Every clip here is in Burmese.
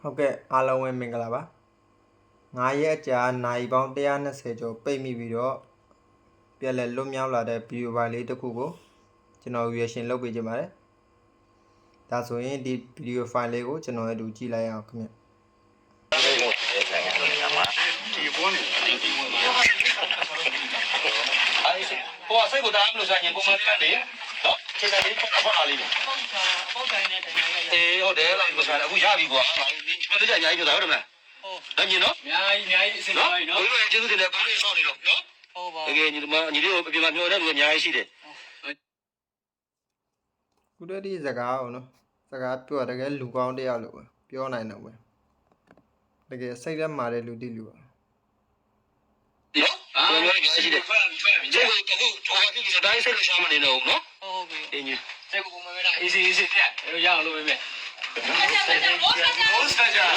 ဟုတ်ကဲ့အားလုံးပဲမင်္ဂလာပါ9ရက်ကြာနိုင်ပေါင်း120ကျော်ပိတ်မိပြီးတော့ပြန်လည်လွတ်မြောက်လာတဲ့ဗီဒီယိုဖိုင်လေးတစ်ခုကိုကျွန်တော် reaction လုပ်ပေးခြင်းပါတယ်ဒါဆိုရင်ဒီဗီဒီယိုဖိုင်လေးကိုကျွန်တော်အတူကြည့်လိုက်အောင်ခင်ဗျဒီပေါ်နေတယ်ဒီပေါ်နေအဲဒီဟိုစိတ်ကိုတားမလို့ဆိုင်ရင်ပုံမှန်လေးနဲ့နော်ခြေစလေးပေါ့ပေါ့လာလေးပေါက်တာပေါက်တိုင်းနဲ့တိုင်းနဲ့ရအေးဟုတ်တယ်လိုက်မစားအခုရပြီကွာငါဒီ မလေးကြအများကြီးပြောတာဟုတ်တယ်မလားဟုတ်ဒါမြင်နော်အများကြီးအများကြီးအစင်နော်ပါပြီနော်ဘယ်လိုကျေးဇူးတင်တယ်ဘာလို့ဆောင်းနေတော့နော်ဟုတ်ပါတကယ်ညီမညီလေးကိုအပြင်မှာမျှော်တဲ့လူအများကြီးရှိတယ်ခုတည်းဒီစကားအောင်နော်စကားပြောတကယ်လူကောင်းတစ်ယောက်လို့ပဲပြောနိုင်တော့ပဲတကယ်စိတ်ထဲမှာတဲ့လူတိလူပါနော်အာမျိုးကြီးရှိတယ်ကျေးဇူးတခုထောက်ပြီးတော့တိုင်းစိတ်လို့ရှာမနေတော့ဘူးနော်ဟုတ်ပြီအင်းကြီးစိတ်ကိုပုံမှန်ပဲဒါ easy easy ပြရအောင်လုပ်ပေးမယ် ဘောစကြဘောစကြဘောစကြအာ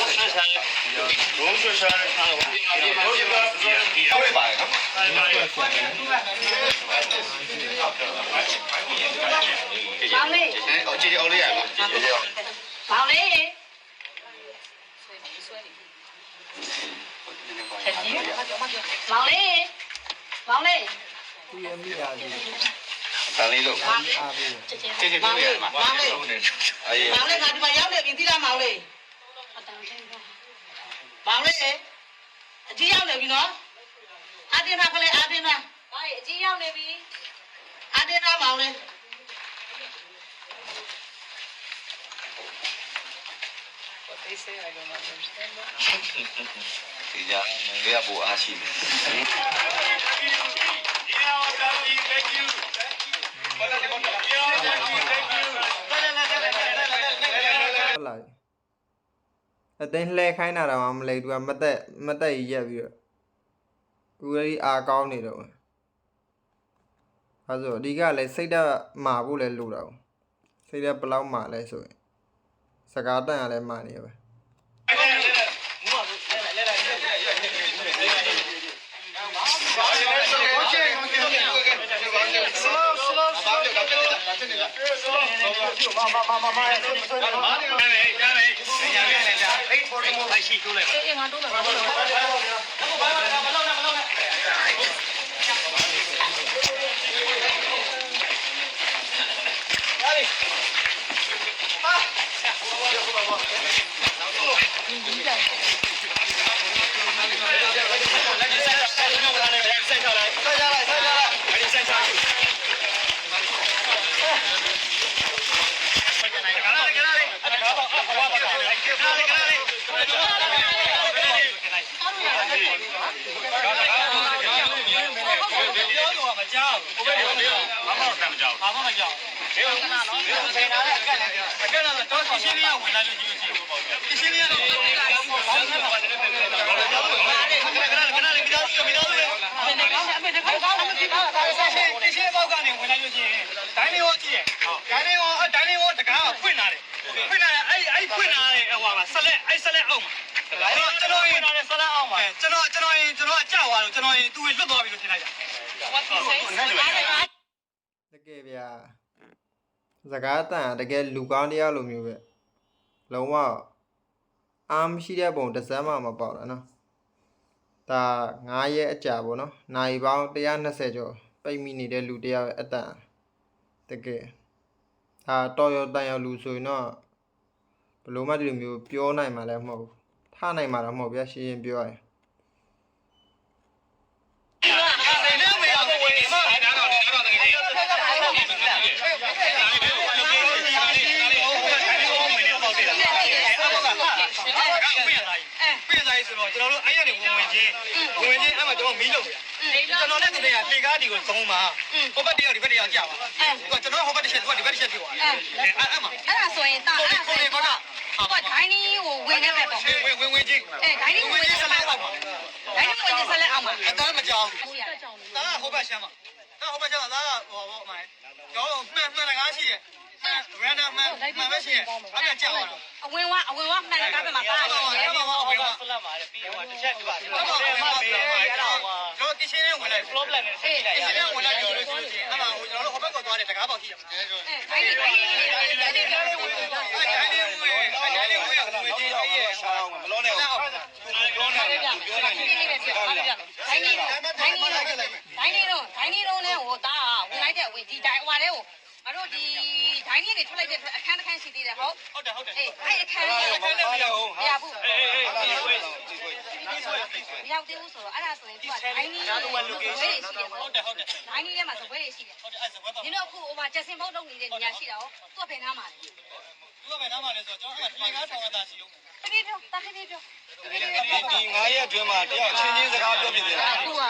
း လုံးဒီအပြင်မှာဒီမှာဟုတ်ပါရဲ့နော်မောင်လေးအဲအော်ကြည့်အောင်လေးရပါကြည့်အောင်မောင်လေးမောင်လေးမောင်လေးသူရဲ့မိသားစုတန်လေးလို့မောင်လေးအားပေးချက်ချင်းကျေးဇူးမောင်တင်လေးပါမောင်လေးအေးမောင်လေးငါဒီမှာရောက်နေပြီသိလားမောင်လေးမောင်လေးအကြီးရောက်နေပြီနော်အတင်းနာခလေးအတင်းနာဘာအကြီးရောက်နေပြီအတင်းနာမောင်လေးဒီကြမင်းရဖို့အားရှိတယ် ဟုတ်လားအတင်းလှဲခိုင်းတာတော့မလဲသူကမသက်မသက်ကြီးရက်ပြီးတော့သူကြီးအာကောင်းနေတော့ပဲအဲဆိုအဓိကလည်းစိတ်ဓာတ်မာဖို့လည်းလိုတာ哦စိတ်ဓာတ်ဘယ်လောက်မာလဲဆိုရင်စကားတန်ရလဲမာနေပဲအေးငါတို့မ ယ် ကြောက်ဘူးဘယ်လိုလဲဘာမှမကြောက်ဘာမှမကြောက်ဘယ်လိုကနော်ဘယ်လိုဆိုင်တာလဲအကက်လည်းအကက်လည်းတော့ရှင်းရှင်းလေးဝင်လာလို့ကြည့်လို့ကြည့်ပေါ့ရှင်းရှင်းလေးတော့ဘာမှမကြောက်ဘူးဘာမှမကြောက်ဘူးခဏခဏလေးခဏလေးခဏလေးမိသားစုမိသားစုလေအမေကောင်းအမေကောင်းကောင်းအမေကောင်းဒါရှင်းရှင်းပေါက်ကနေဝင်လာလို့ရှိရင်ဒိုင်းလေးရောကြည့်ရဲ့ဒိုင်းလေးရောဒိုင်းလေးရောတကားဖွင့်လာတယ်ဖွင့်လာတယ်အဲ့အဲ့ဖွင့်လာတယ်ဟိုပါဆက်လက်အဲ့ဆက်လက်အောင်ကျွန်တော်ကျွန်တော်ရင်ဆက်လက်အောင်ပါကျွန်တော်ကျွန်တော်ရင်ကျွန်တော်အကြောက်သွားလို့ကျွန်တော်ရင်သူ့လွတ်သွားပြီလို့ ထင်လိုက်တာတကယ်ဗျာစကားတန်ရတကယ်လူကောင်းတရားလိုမျိုးပဲလုံးဝအာမရှိတဲ့ပုံတစ်စမ်းမှမပေါက်တာနော်ဒါ9ရက်အကြာပေါ့နော်နိုင်ပေါင်း120ကျော်ပိတ်မိနေတဲ့လူတရားရဲ့အတန်တကယ်ဒါတော်ရတန်ရလူဆိုရင်တော့ဘယ်လိုမှဒီလိုမျိုးပြောနိုင်မှာလည်းမဟုတ်ဘူးထားနိုင်မှာတော့မဟုတ်ဗျာရှင်းရှင်းပြောရရင် နေနေမရဘူးဝင်နေမှာဒါတော့ဒါတော့တကယ်ကြီး ပြင်လိုက်ဆိုတော့ကျွန်တော်တို့အဲ့ရနေဝင်ဝင်ချင်းဝင်ချင်းအဲ့မှာကျွန်တော်မီးလို့ကျွန်တော်လည်းတကယ်လေကားဒီကိုသုံးပါဟိုဘက်တယောက်ဒီဘက်တယောက်ကြာပါကျွန်တော်ဟိုဘက်တစ်ချက်သူကဒီဘက်တစ်ချက်ဖြစ်သွားတယ်အဲ့အဲ့မှာအဲ့ဒါဆိုရင်တာအဲ့ဒါဆိုရင်ကတော့ဟိုကဒိုင်းနီးကိုဝင်နေတယ်ပေါ့ဝင်ဝင်ဝင်ချင်းအဲဒိုင်းနီးကိုဝင်နေဆက်ဆက်လိုလက်က်အောအောက်က်ပါပါဒိုင်းနီးကိုဝင်နေဆက်လက်အောက်မှာအသားမကြောက်ဟုတ်ရကြောင်းဒါကဟိုဘက်ရှမ်းမှာဒါဟိုဘက်ရှမ်းမှာဒါကဟိုဘောအမိုင်းကျောင်းမှန်မှန်တကားရှိရဲ့ ရန်ဒမ်မှန်မှန်ပဲရှိရဲ့အဲ့ဒါကြောက်တော့အဝင်ဝအဝင်ဝမှန်ကားပဲမှာပါအဲ့တဒါယ်မှမဟုတ်ဘူးဖလက်မှာလေပြီးတော့တစ်ချက်ပြပါတယ်အဲ့ဒါမှမေးရတော့ကျွန်တော်တတချင်းလေးဝင်လိုက် floor plan နဲ့ဆက်ကြည့်လိုက်ရတချင်းလေးဝင်လိုက်ပြောလို့ရှိရင်အဲ့မှာဟိုကျွန်တော်တို့ဟိုဘက်ကိုသွားတယ်တကားပေါက်ရှိရမှာအဲဒါအဲခိုင်းနေခိုင်းနေခိုင်းနေခိုင်းနေလေးဝင်အဲ့ဒါလေးဝင်အဲ့ဒါလေးဝင်ကငွေကြေးရဲ့ရှာအောင်မလို့နဲ့ဟုတ်ပြောနေတယ်ပြောနေတယ်ဒိုင်းနေတော့ဒိုင်းနေတော့ဒိုင်းနေတော့ဒိုင်းနေတော့လဲဟိုတာဝင်လိုက်တဲ့ဝင်ဒီဒိုင်းဟိုလဲဟိုမတို့ဒီဒို င်းနေနေထွက်လိုက်တဲ့အခန်းတစ်ခန်းရှိသေးတယ်ဟုတ်ဟုတ်တယ်ဟုတ်တယ်အေးအဲ့အခန်းလေးမရဘူးအေးအေးအေးဒီဆွဲမရောက်သေးဘူးဆိုတော့အဲ့ဒါဆိုရင်သူကဒိုင်းနေဝဲတွေရှိတယ်ဟုတ်ဟုတ်တယ်ဟုတ်တယ်ဒိုင်းနေထဲမှာဇပွဲတွေရှိတယ်ဟုတ်တယ်အဲ့ဒါဘက်တော့ဒီတော့အခုဟိုမှာကျက်စင်ဘုတ်လုပ်နေတဲ့နေရာရှိတာဟုတ်သူကဖယ်ထားမှာလေသူကပဲနားမှာလဲဆိုတော့ကျွန်တော်ကဒီကားထောင်ရတာရှိလို့တပြေပြောတာတပြေပြောဒီ9ရက်အတွင်းမှာတယောက်ချင်းချင်းစကားပြောပြတယ်လားအခုက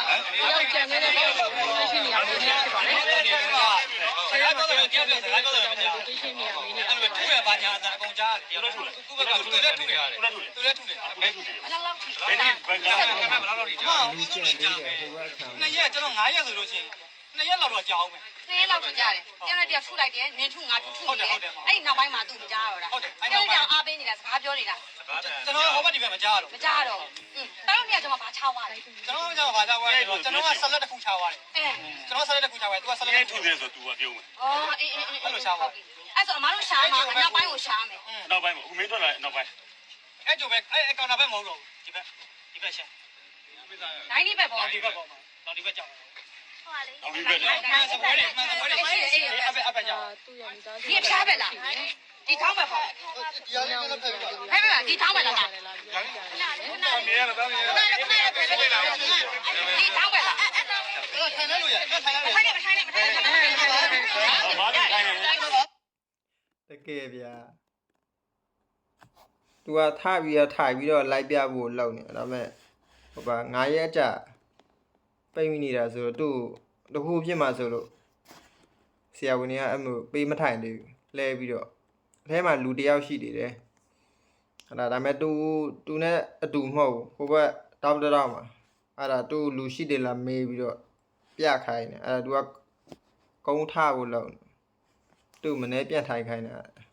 ရောက်ကျန်နေတဲ့ပုံရှိနေရတယ်နေရာပါလေ စကားပြောတယ်ပြောတယ်စကားပြောတယ်ပြောတယ်ရှင်းနေရမင်းအဲ့လိုထူရပါညာအကုန်ကြားတယ်တယောက်ထူတယ်သူကကသူလည်းထူတယ်သူလည်းထူတယ်ဘယ်ထူတယ်ဘယ်လောက်လောက်ထိဘယ်ဒီဘယ်ကဘယ်လောက်ဒီမှာလူကျန်သေးတယ်ဟိုဘက်ခံနှစ်ရက်ကျွန်တော်9ရက်ဆိုလို့ရှိရင် နှစ်ရက်လောက်တော့ကြာအောင်ပဲ သေးလောက်တော့ကြားတယ်တယောက်နဲ့တယောက်ထုလိုက်တယ်နင်းထုငါထုထုနေတယ်အဲ့ဒီနောက်ပိုင်းမှာသူမကြားတော့တာအဲ့ဒီကြောင့်အားပေးနေတာစကားပြောနေတာ ကျွန်တော်ဟိုဘက်ဒီဘက်မကြားတော့ မကြားတော့อืมတောင်းနေကြမှာဘာချသွားလဲ ကျွန်တော်ကြောင့်ဘာသာဝဲဆိုတော့ကျွန်တော်ကဆက်လက်တစ်ခုချသွားတယ် အဲ ကျွန်တော်ဆက်လက်တစ်ခုချသွားတယ်သူကဆက်လက်တစ်ခု တယ်ဆို तू ကပြောမယ် ဩအေးအေးအေးအဲ့ဆိုအမတို့ရှာမှာအနောက်ပိုင်းကိုရှာမယ် နောက်ပိုင်းမှာအခုမင်းထွက်လာနောက်ပိုင်း အဲ့ကျိုးပဲအဲ့အကောင်တာဘက်မဟုတ်တော့ဒီဘက်ဒီဘက်ရှင်း ဒိုင်းနေပဲပေါ့ ဒီဘက်ပေါ်မှာတော့ဒီဘက်ကြောက် နောက်ပြီးပဲ မှန်စပွဲတယ် မှန်စပွဲတယ်အေးအဘက်အဘက်ကြောက်ဒီဖျားပဲလားဒီထောင်းပဲပေါ့ဟဲ့ဗျာဒီထောင်းပဲလားခဏလေးခဏလေးနေရတော့နေရခဏလေးခဏလေးဖယ်ပေးလိုက်ဒီထောင်းပဲလားထိုင်လို့ရထိုင်လို့ရထိုင်နေမထိုင်နေမထိုင်နေဘာလို့ခိုင်းနေလဲတကယ်ဗျာသူကထပြီးတော့ထိုင်ပြီးတော့လိုက်ပြဖို့လုပ်နေဒါပေမဲ့ဟိုပါ9ရက်ကြာ ပိတ်မိနေတာဆိုတော့သူ့တခုဖြစ်မှာဆိုလို့ဆရာဝန်ကြီးကအဲ့လိုပေးမထိုင်သေးဘူးလဲပြီးတော့အထဲမှာလူတယောက်ရှိနေတယ်အဲ့ဒါဒါပေမဲ့သူသူနဲ့အတူမဟုတ်ဘူးဟိုဘက်တောက်တောက်မှာအဲ့ဒါသူလူရှိတယ်လားမေးပြီးတော့ပြခိုင်းတယ်အဲ့ဒါသူကကုန်းထဖို့လုပ်နေသူ့မနေ့ပြန်ထိုင်ခိုင်းတာ Yes,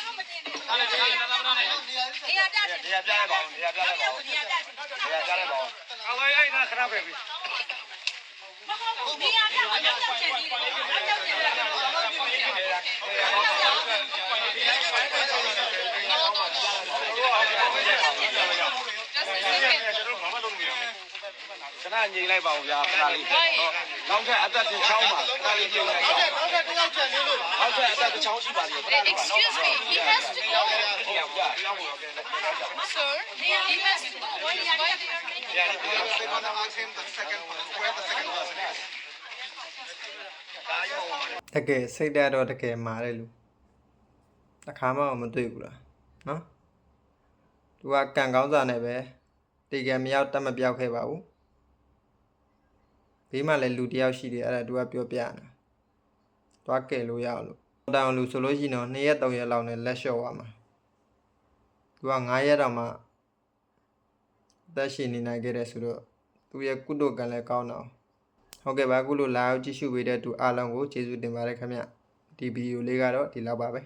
yes, yes. Okay. လည်းလည်းချင်းပြီးချင်းပြီးအေးရပြတယ်နေရာပြလိုက်ပါဦးနေရာပြလိုက်ပါဦးနေရာပြတယ်နေရာပြလိုက်ပါဦးအလိုက်အဲ့နာခဏပဲပြီမဟုတ်ဘူးနေရာပြအကြောက်ချက်ကြီးတယ်အကြောက်ချက်ကြီးတယ်ကျွန်တော်ဘာမှလုပ်မရဘူးခဏငြိမ်လိုက်ပါဦးဗျာခဏလေးနောက်ထပ်အသက်တစ်ချောင်းပါခဏလေးငြိမ်လိုက် ပါနောက်ထပ်တစ်ယောက်ကျန်နေလို့နောက်ထပ်အသက်တစ်ချောင်းရှိပါသေးတယ် Excuse me he has to go ဟုတ်ပါဗျာရောက်ပါတော့ sir he has to go what is going on တကယ်စိတ်ဓာတ်တော့တကယ်မာတယ်လူတစ်ခါမှမတွေ့ဘူးလားနော်သူကကံကောင်းစာနဲ့ပဲတေကံမရောက်တက်မပြောက်ခဲ့ပါဘူးဘေးမှာလည်းလူတစ်ယောက်ရှိတယ်အဲ့ဒါသူကပြောပြနေတာ သွားကယ်လို့ရအောင်လို့တောင်လူဆိုလို့ရှိရင်တော့2ရက်3ရက်လောက်နဲ့လက်လျှော့သွားမှာသူက9ရက်တော့မှအသက်ရှင်နေနိုင်ခဲ့တယ်ဆိုတော့သူရဲ့ကုသိုလ်ကံလည်းကောင်းတော့ဟုတ်ကဲ့ပါအခုလိုလာရောက်ကြည့်ရှုပေးတဲ့သူအားလုံးကိုကျေးဇူးတင်ပါတယ်ခင်ဗျဒီဗီဒီယိုလေးကတော့ဒီလောက်ပါပဲ